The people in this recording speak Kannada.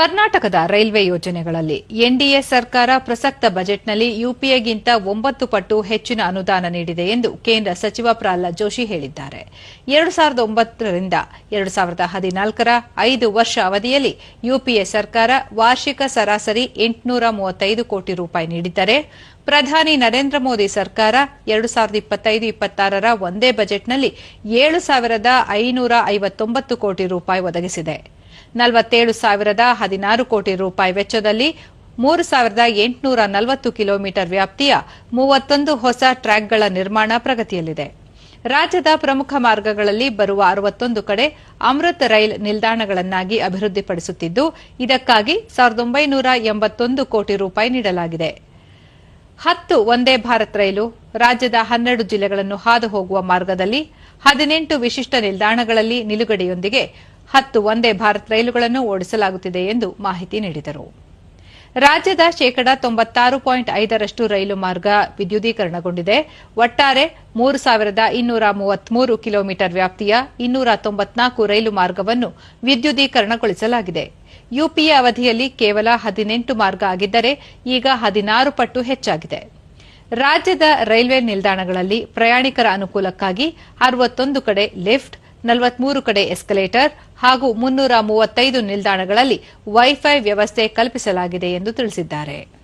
ಕರ್ನಾಟಕದ ರೈಲ್ವೆ ಯೋಜನೆಗಳಲ್ಲಿ ಎನ್ಡಿಎ ಸರ್ಕಾರ ಪ್ರಸಕ್ತ ಬಜೆಟ್ನಲ್ಲಿ ಯುಪಿಎಗಿಂತ ಒಂಬತ್ತು ಪಟ್ಟು ಹೆಚ್ಚಿನ ಅನುದಾನ ನೀಡಿದೆ ಎಂದು ಕೇಂದ್ರ ಸಚಿವ ಪ್ರಹ್ಲಾದ್ ಜೋಶಿ ಹೇಳಿದ್ದಾರೆ. ಎರಡು ಸಾವಿರದ ಒಂಬತ್ತರಿಂದ ಎರಡು ಸಾವಿರದ ಹದಿನಾಲ್ಕರ ಐದು ವರ್ಷ ಅವಧಿಯಲ್ಲಿ ಯುಪಿಎ ಸರ್ಕಾರ ವಾರ್ಷಿಕ ಸರಾಸರಿ ಎಂಟುನೂರ ಮೂವತ್ತೈದು ಕೋಟಿ ರೂಪಾಯಿ ನೀಡಿದ್ದರೆ, ಪ್ರಧಾನಿ ನರೇಂದ್ರ ಮೋದಿ ಸರ್ಕಾರ ಎರಡು ಸಾವಿರದ ಇಪ್ಪತ್ತೈದು ಇಪ್ಪತ್ತಾರರ ಒಂದೇ ಬಜೆಟ್ನಲ್ಲಿ ಏಳು ಸಾವಿರದ ಐನೂರ ಐವತ್ತೊಂಬತ್ತು ಕೋಟಿ ರೂಪಾಯಿ ಒದಗಿಸಿದೆ. ನಲವತ್ತೇಳು ಸಾವಿರದ ಹದಿನಾರು ಕೋಟಿ ರೂಪಾಯಿ ವೆಚ್ಚದಲ್ಲಿ ಮೂರು ಸಾವಿರದ ಎಂಟುನೂರ ನಲವತ್ತು ಕಿಲೋಮೀಟರ್ ವ್ಯಾಪ್ತಿಯ ಮೂವತ್ತೊಂದು ಹೊಸ ಟ್ರ್ಯಾಕ್ಗಳ ನಿರ್ಮಾಣ ಪ್ರಗತಿಯಲ್ಲಿದೆ. ರಾಜ್ಯದ ಪ್ರಮುಖ ಮಾರ್ಗಗಳಲ್ಲಿ ಬರುವ ಅರವತ್ತೊಂದು ಕಡೆ ಅಮೃತ್ ರೈಲ್ ನಿಲ್ದಾಣಗಳನ್ನಾಗಿ ಅಭಿವೃದ್ಧಿಪಡಿಸುತ್ತಿದ್ದು, ಇದಕ್ಕಾಗಿ ಸಾವಿರದ ಒಂಬೈನೂರ ಎಂಬತ್ತೊಂದು ಕೋಟಿ ರೂಪಾಯಿ ನೀಡಲಾಗಿದೆ. ಹತ್ತು ಒಂದೇ ಭಾರತ್ ರೈಲು ರಾಜ್ಯದ ಹನ್ನೆರಡು ಜಿಲ್ಲೆಗಳನ್ನು ಹಾದು ಹೋಗುವ ಮಾರ್ಗದಲ್ಲಿ ಹದಿನೆಂಟು ವಿಶಿಷ್ಟ ನಿಲ್ದಾಣಗಳಲ್ಲಿ ನಿಲುಗಡೆಯೊಂದಿಗೆ ಹತ್ತು ಒಂದೇ ಭಾರತ್ ರೈಲುಗಳನ್ನು ಓಡಿಸಲಾಗುತ್ತಿದೆ ಎಂದು ಮಾಹಿತಿ ನೀಡಿದರು. ರಾಜ್ಯದ ಶೇಕಡಾ ತೊಂಬತ್ತಾರು ಪಾಯಿಂಟ್ ಐದರಷ್ಟು ರೈಲು ಮಾರ್ಗ ವಿದ್ಯುದೀಕರಣಗೊಂಡಿದೆ. ಒಟ್ಟಾರೆ ಮೂರು ಸಾವಿರದ ಇನ್ನೂರ ಮೂವತ್ಮೂರು ಕಿಲೋಮೀಟರ್ ವ್ಯಾಪ್ತಿಯ ಇನ್ನೂರ ತೊಂಬತ್ನಾಲ್ಕು ರೈಲು ಮಾರ್ಗವನ್ನು ವಿದ್ಯುದೀಕರಣಗೊಳಿಸಲಾಗಿದೆ. ಯುಪಿಎ ಅವಧಿಯಲ್ಲಿ ಕೇವಲ ಹದಿನೆಂಟು ಮಾರ್ಗ ಆಗಿದ್ದರೆ ಈಗ ಹದಿನಾರು ಪಟ್ಟು ಹೆಚ್ಚಾಗಿದೆ. ರಾಜ್ಯದ ರೈಲ್ವೆ ನಿಲ್ದಾಣಗಳಲ್ಲಿ ಪ್ರಯಾಣಿಕರ ಅನುಕೂಲಕ್ಕಾಗಿ ಅರವತ್ತೊಂದು ಕಡೆ ಲಿಫ್ಟ್ ನಲವತ್ಮೂರು ಕಡೆ ಎಸ್ಕಲೇಟರ್ ಹಾಗೂ ಮುನ್ನೂರ ಮೂವತ್ತೈದು ನಿಲ್ದಾಣಗಳಲ್ಲಿ ವೈಫೈ ವ್ಯವಸ್ಥೆ ಕಲ್ಪಿಸಲಾಗಿದೆ ಎಂದು ತಿಳಿಸಿದ್ದಾರೆ.